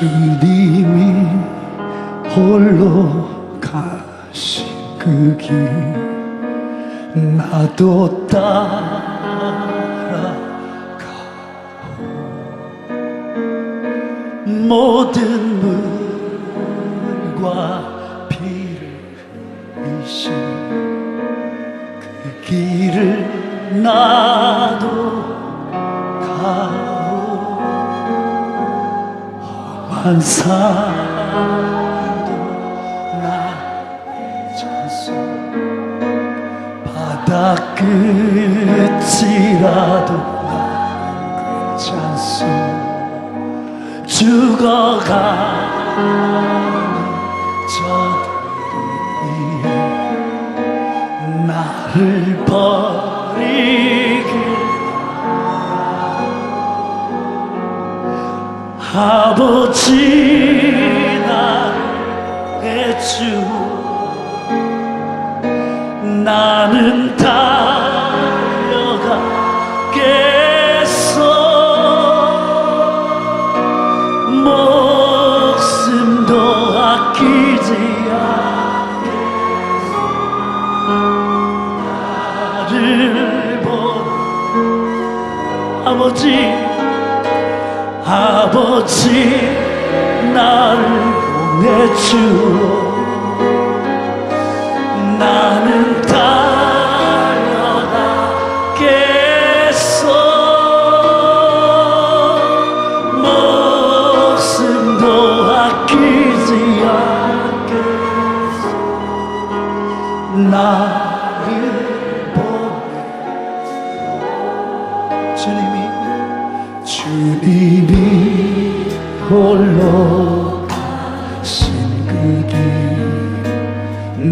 주님이 홀로 가신 그 길. 나도 따라가오. 모든 물과 피를 흘리신 그 길을 나 험한 산도 나의 찬송 바다 끝이라도 나의 찬송 죽어가 아버지 나를 해주 나는 달려가겠어. 목숨도 아끼지 않겠어. 나를 보 아버지 아버지 나를 보내주오 나는 달려가겠어 목숨도 아끼지 않겠어 나를 보내 주님이 주님이 홀로 가신 그길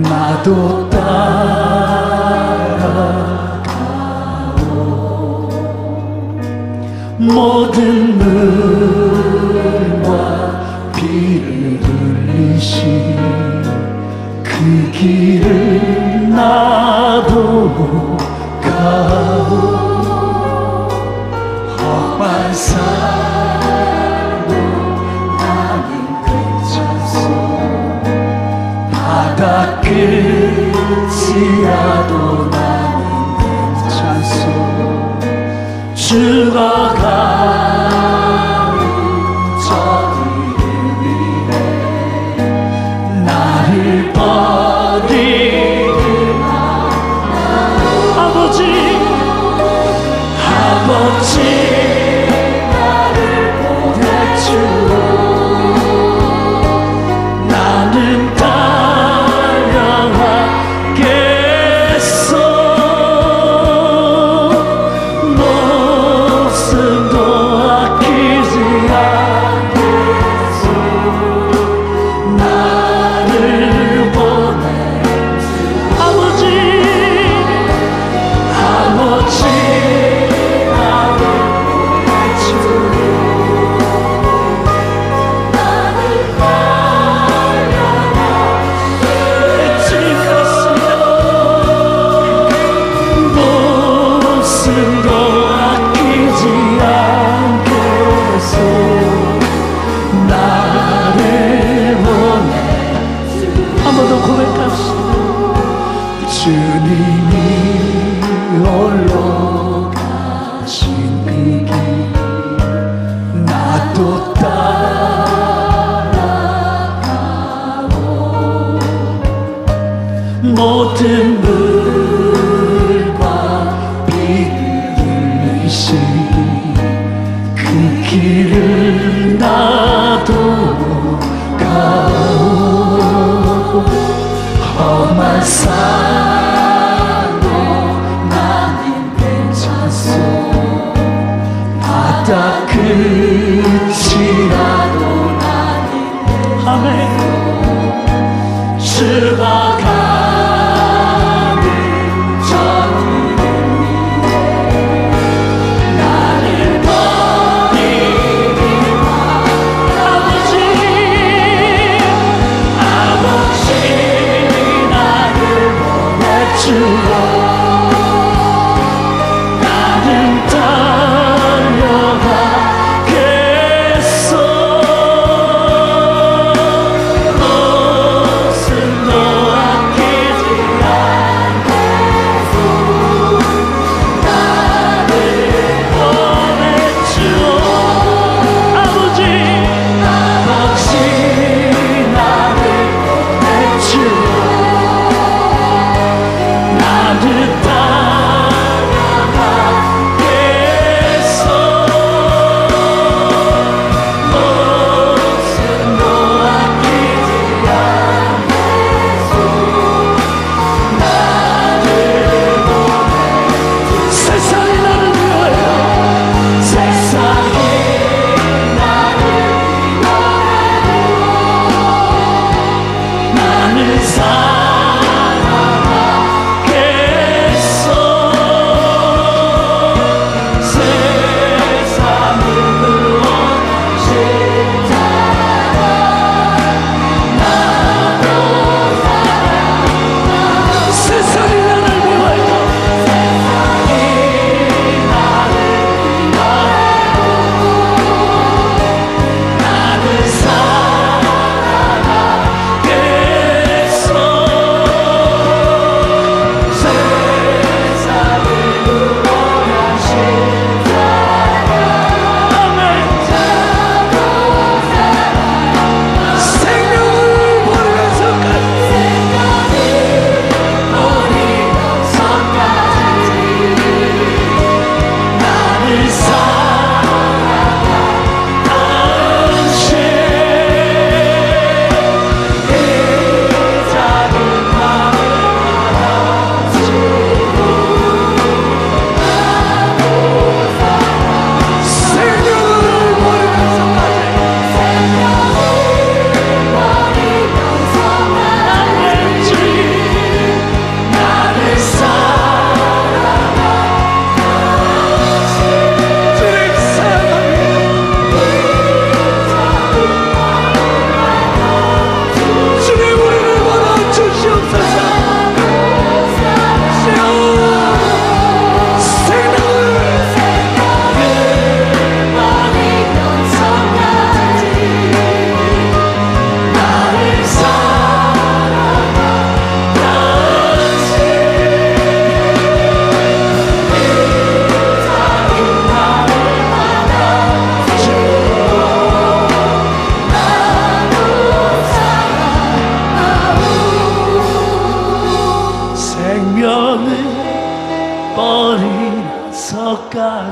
나도 따라가오. 모든 물과 피를 흘리신 그 길을 나도 가오 주오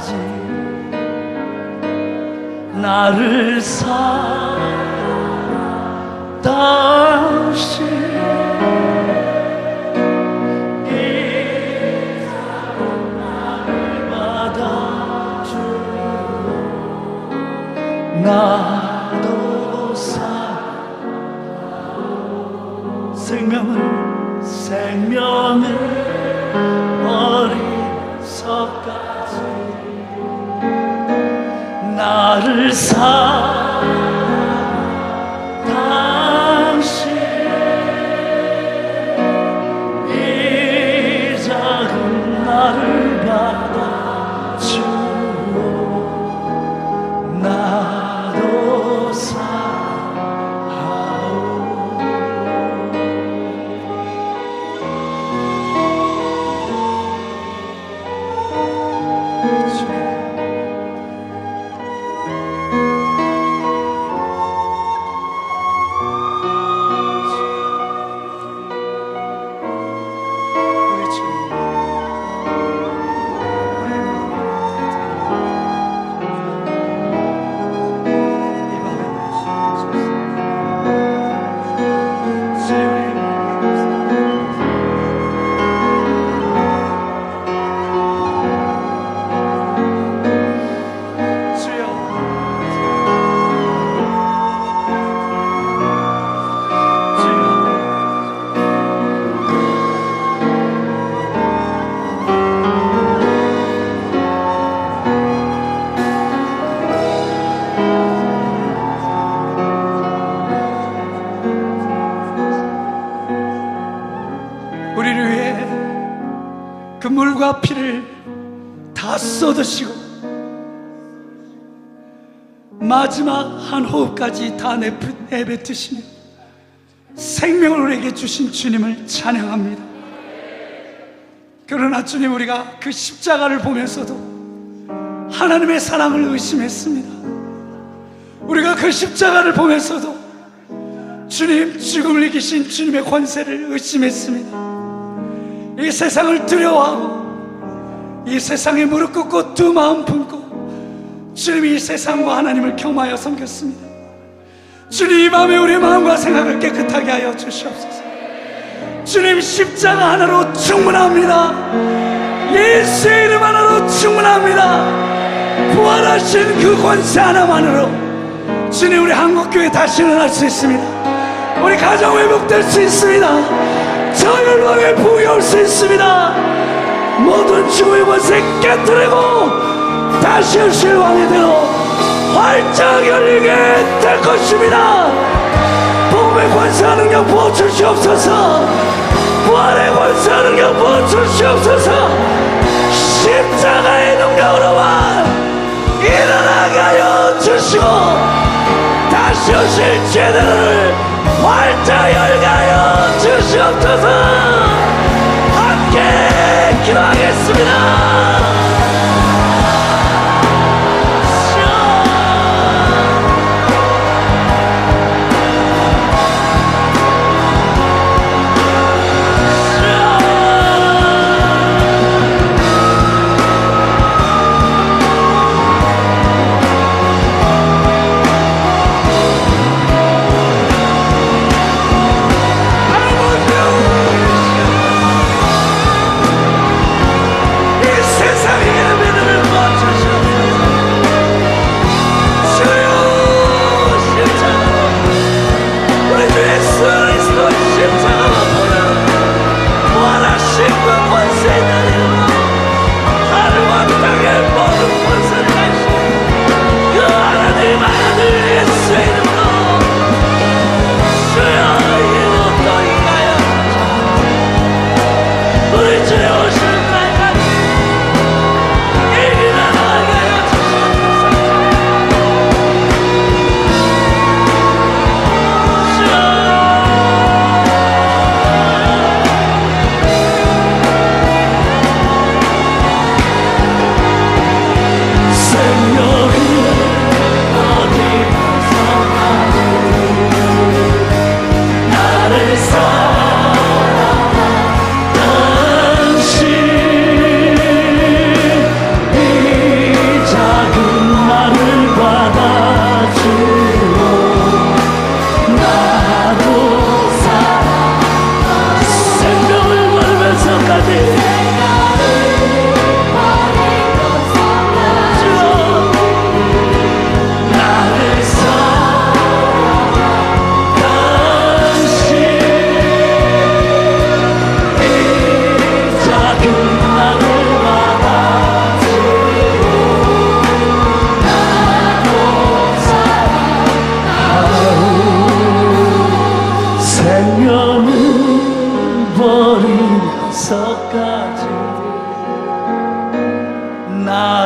끝까지. 나를 사랑하시 나도 살아 생명을 생명을 나를 사 쏟으시고 마지막 한 호흡까지 다 내뱉- 내뱉으시며 생명을 우리에게 주신 주님을 찬양합니다. 그러나 주님 우리가 그 십자가를 보면서도 하나님의 사랑을 의심했습니다. 우리가 그 십자가를 보면서도 주님 죽음을 이기신 주님의 권세를 의심했습니다. 이 세상을 두려워하고 이 세상에 무릎 꿇고 두 마음 품고 주님이 이 세상과 하나님을 겸하여 섬겼습니다. 주님 이 밤에 우리의 마음과 생각을 깨끗하게 하여 주시옵소서. 주님 십자가 하나로 충분합니다. 예수의 이름 하나로 충분합니다. 부활하신 그 권세 하나만으로 주님 우리 한국교회 다시 일어날 수 있습니다. 우리 가정 회복될 수 있습니다. 저 열방에 부여올 수 있습니다. 모든 죽음의 권세 깨뜨리고 다시 오실 왕의 대로 활짝 열리게 될 것입니다. 복음의 권세와 능력 부어 주시옵소서. 부활의 권세와 능력 부어 주시옵소서. 십자가의 능력으로만 일어나게 하여 주시고 다시 오실 제대로를 활짝 열게 하여 주시옵소서 기도하겠습니다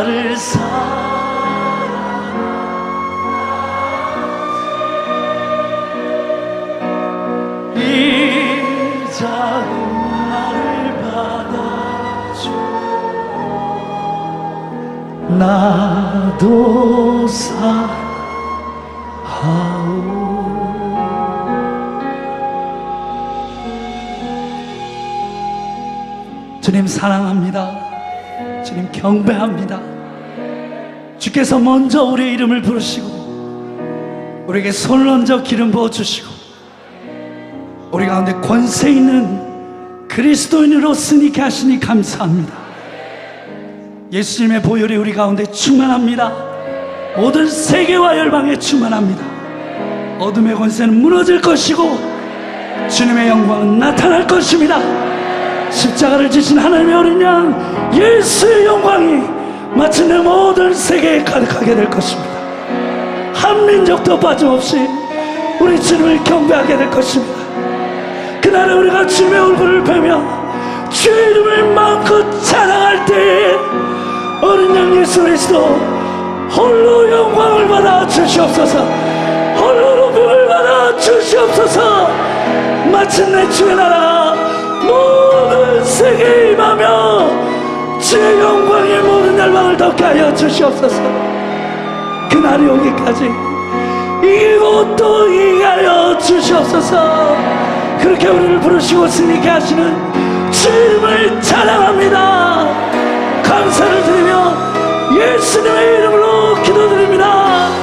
나를 사랑하세 이 작은 나를 받아줘. 나도 사랑하오. 주님 사랑합니다. 주님 경배합니다 주께서 먼저 우리의 이름을 부르시고 우리에게 손을 얹어 기름 부어 주시고 우리 가운데 권세 있는 그리스도인으로 쓰니게 하시니 감사합니다 예수님의 보혈이 우리 가운데 충만합니다. 모든 세계와 열방에 충만합니다. 어둠의 권세는 무너질 것이고 주님의 영광은 나타날 것입니다. 십자가를 지신 하나님의 어린 양 예수의 영광이 마침내 모든 세계에 가득하게 될 것입니다. 한 민족도 빠짐없이 우리 주님을 경배하게 될 것입니다. 그날에 우리가 주님의 얼굴을 뵈며 주의 이름을 마음껏 찬양할 때에 어린 양 예수 그리스도 홀로 영광을 받아 주시옵소서 홀로 높임을 받아 주시옵소서 마침내 주의 나라 주의 영광의 모든 날망을 덮게 하여 주시옵소서. 그날이 오기까지 이기고 또 이기하여 주시옵소서. 그렇게 우리를 부르시고 승리케 하시는 주님을 찬양합니다. 감사를 드리며 예수님의 이름으로 기도드립니다.